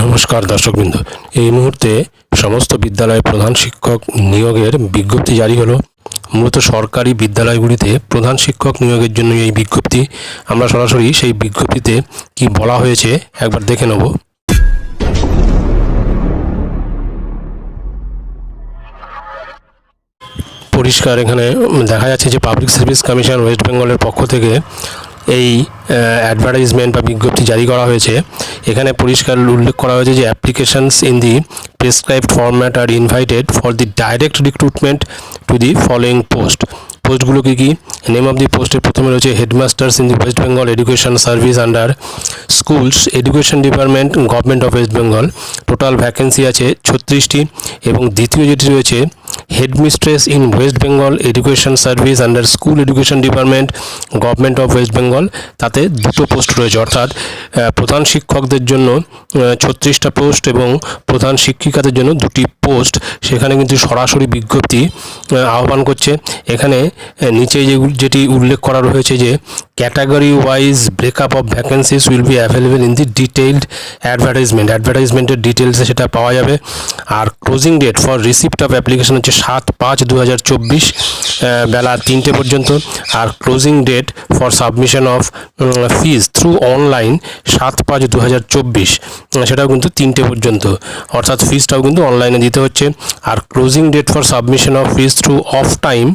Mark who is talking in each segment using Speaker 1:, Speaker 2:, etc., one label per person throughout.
Speaker 1: নমস্কার দর্শকবৃন্দ। এই মুহূর্তে সমস্ত বিদ্যালয়ে প্রধান শিক্ষক নিয়োগের বিজ্ঞপ্তি জারি হলো। মূলত সরকারি বিদ্যালয়গুলিতে প্রধান শিক্ষক নিয়োগের জন্য এই বিজ্ঞপ্তি। আমরা সরাসরি সেই বিজ্ঞপ্তিতে কি বলা হয়েছে একবার দেখে নেব। পরিষ্কার এখানে দেখা যাচ্ছে যে পাবলিক সার্ভিস কমিশন ওয়েস্ট বেঙ্গলের পক্ষ থেকে এই অ্যাডভার্টাইজমেন্ট বা বিজ্ঞপ্তি জারি করা হয়েছে। এখানে পরিষ্কার উল্লেখ করা হয়েছে যে applications in the prescribed format are invited for the direct recruitment to the following post পোস্টগুলো কী কী? নেম অফ দি পোস্টের প্রথমে রয়েছে headmasters in the West Bengal education service under schools education department government of West Bengal total vacancy আছে ছত্রিশটি এবং দ্বিতীয় যেটি রয়েছে headmistress in West Bengal education service under school education department government of West Bengal তাতে দুটো post রয়েছে। অর্থাৎ প্রধান শিক্ষকদের জন্য ছত্রিশটা পোস্ট এবং প্রধান শিক্ষিকাদের জন্য দুটি পোস্ট সেখানে কিন্তু সরাসরি বিজ্ঞপ্তি আহ্বান করছে। এখানে নিচে যে যেটি উল্লেখ করা রয়েছে যে category wise breakup of vacancies will be available in the detailed advertisement অ্যাডভার্টাইজমেন্টের ডিটেলসে সেটা পাওয়া যাবে। আর closing date for receipt of application হচ্ছে সাত পাঁচ দু বেলা তিনটে পর্যন্ত। আর closing date for submission of fees through online সাত পাঁচ দু সেটাও কিন্তু তিনটে পর্যন্ত। অর্থাৎ ফিজটাও কিন্তু অনলাইনে দিতে হচ্ছে। আর closing date for submission of fees through off time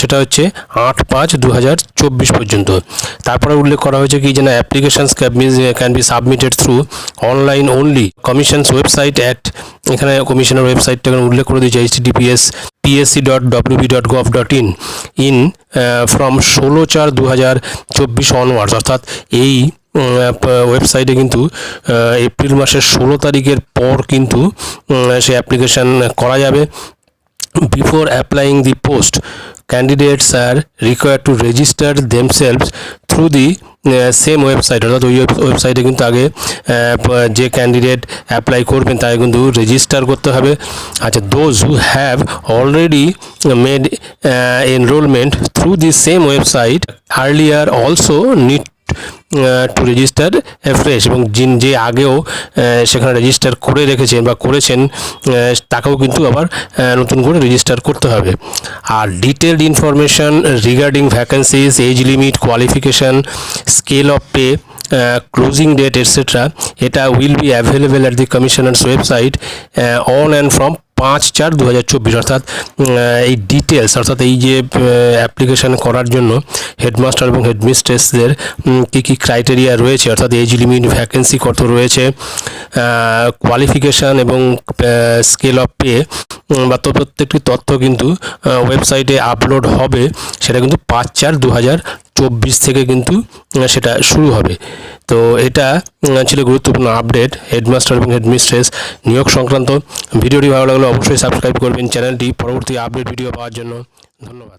Speaker 1: সেটা হচ্ছে আট পাঁচ দু পর্যন্ত। তারপরে উল্লেখ করা হয়েছে কি যে না applications can be submitted through online only commissions website at এখানে কমিশনের ওয়েবসাইটটা উল্লেখ করে দিয়েছে HTTPS PSC dot WB dot gov dot in in from ষোলো চার দু হাজার চব্বিশ অনওয়ার্ডস অর্থাৎ এই ওয়েবসাইটে কিন্তু এপ্রিল মাসের ষোলো তারিখের পর কিন্তু সে অ্যাপ্লিকেশান করা যাবে। Before applying the post, candidates are required to register themselves through the same website অর্থাৎ ওই ওয়েবসাইটে কিন্তু আগে যে ক্যান্ডিডেট অ্যাপ্লাই করবেন তাকে কিন্তু রেজিস্টার করতে হবে। আচ্ছা those who have already made enrolment through the same website earlier also need to register fresh এবং যিন যে আগেও সেখানে রেজিস্টার করে রেখেছেন বা করেছেন তাকেও কিন্তু আবার নতুন করে রেজিস্টার করতে হবে। আর detailed information regarding vacancies age limit qualification scale of pay closing date etcetera এটা will be available at the commissioners website on and from পাঁচ চার দু হাজার চব্বিশ, অর্থাৎ এই ডিটেলস অর্থাৎ এই যে অ্যাপ্লিকেশন করার জন্য হেডমাস্টার এবং হেডমিস্ট্রেসদের কী কী ক্রাইটেরিয়া রয়েছে, অর্থাৎ এজ লিমিট ভ্যাকেন্সি কত রয়েছে কোয়ালিফিকেশান এবং স্কেল অফ পে বা তো প্রত্যেকটি তথ্য কিন্তু ওয়েবসাইটে আপলোড হবে, সেটা কিন্তু পাঁচ চার দু হাজার চব্বিশ থেকে কিন্তু সেটা শুরু হবে। তো এটা ছিল গুরুত্বপূর্ণ আপডেট হেডমাস্টার এবং হেডমিস্ট্রেস নিয়োগ সংক্রান্ত। ভিডিওটি ভালো লাগলে অবশ্যই সাবস্ক্রাইব করবেন চ্যানেলটি পরবর্তী আপডেট ভিডিও পাওয়ার জন্য। ধন্যবাদ।